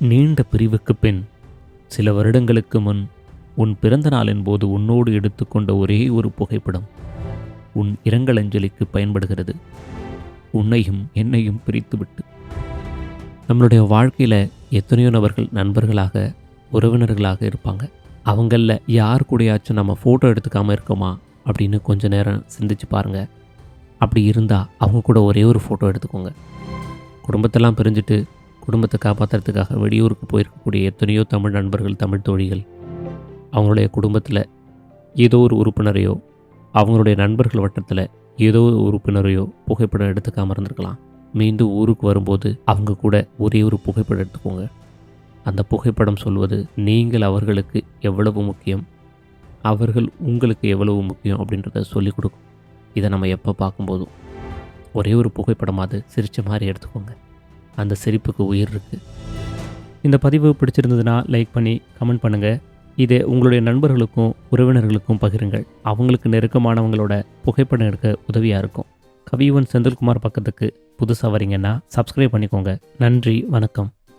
நீண்ட பிரிவுக்கு பின் சில வருடங்களுக்கு முன் உன் பிறந்த நாளின் போது உன்னோடு எடுத்துக்கொண்ட ஒரே ஒரு புகைப்படம் உன் இரங்கலஞ்சலிக்கு பயன்படுகிறது. உன்னையும் என்னையும் பிரித்துவிட்டு. நம்மளுடைய வாழ்க்கையில் எத்தனையோ நபர்கள் நண்பர்களாக உறவினர்களாக இருப்பாங்க. அவங்களில் யார் கூடயாச்சும் நம்ம ஃபோட்டோ எடுத்துக்காமல் இருக்கோமா அப்படின்னு கொஞ்ச நேரம் சிந்திச்சு பாருங்கள் அப்படி இருந்தால் அவங்க கூட ஒரே ஒரு ஃபோட்டோ எடுத்துக்கோங்க. குடும்பத்தெல்லாம் பிரிஞ்சுட்டு குடும்பத்தை காப்பாற்றுறதுக்காக வெளியூருக்கு போயிருக்கக்கூடிய எத்தனையோ தமிழ் நண்பர்கள் தமிழ் தோழிகள் அவங்களுடைய குடும்பத்தில் ஏதோ ஒரு உறுப்பினரையோ அவங்களுடைய நண்பர்கள் வட்டத்தில் ஏதோ ஒரு உறுப்பினரையோ புகைப்படம் எடுத்துக்காமல் இருந்திருக்கலாம். மீண்டும் ஊருக்கு வரும்போது அவங்க கூட ஒரே ஒரு புகைப்படம் எடுத்துக்கோங்க. அந்த புகைப்படம் சொல்வது நீங்கள் அவர்களுக்கு எவ்வளவு முக்கியம் அவர்கள் உங்களுக்கு எவ்வளவு முக்கியம் அப்படின்றத சொல்லிக் கொடுக்கும். இதை நம்ம எப்போ பார்க்கும்போதும் ஒரே ஒரு புகைப்படமாவது சிரித்த மாதிரி எடுத்துக்கோங்க. அந்த சிரிப்புக்கு உயிர் இருக்குது இந்த பதிவு பிடிச்சிருந்ததுன்னா லைக் பண்ணி கமெண்ட் பண்ணுங்கள் இதை உங்களுடைய நண்பர்களுக்கும் உறவினர்களுக்கும் பகிருங்கள். அவங்களுக்கு நெருக்கமானவங்களோட புகைப்படம் எடுக்க உதவியாக இருக்கும். கவிவன் செந்தில்குமார் பக்கத்துக்கு புதுசாக வரீங்கன்னா சப்ஸ்கிரைப் பண்ணிக்கோங்க. நன்றி வணக்கம்.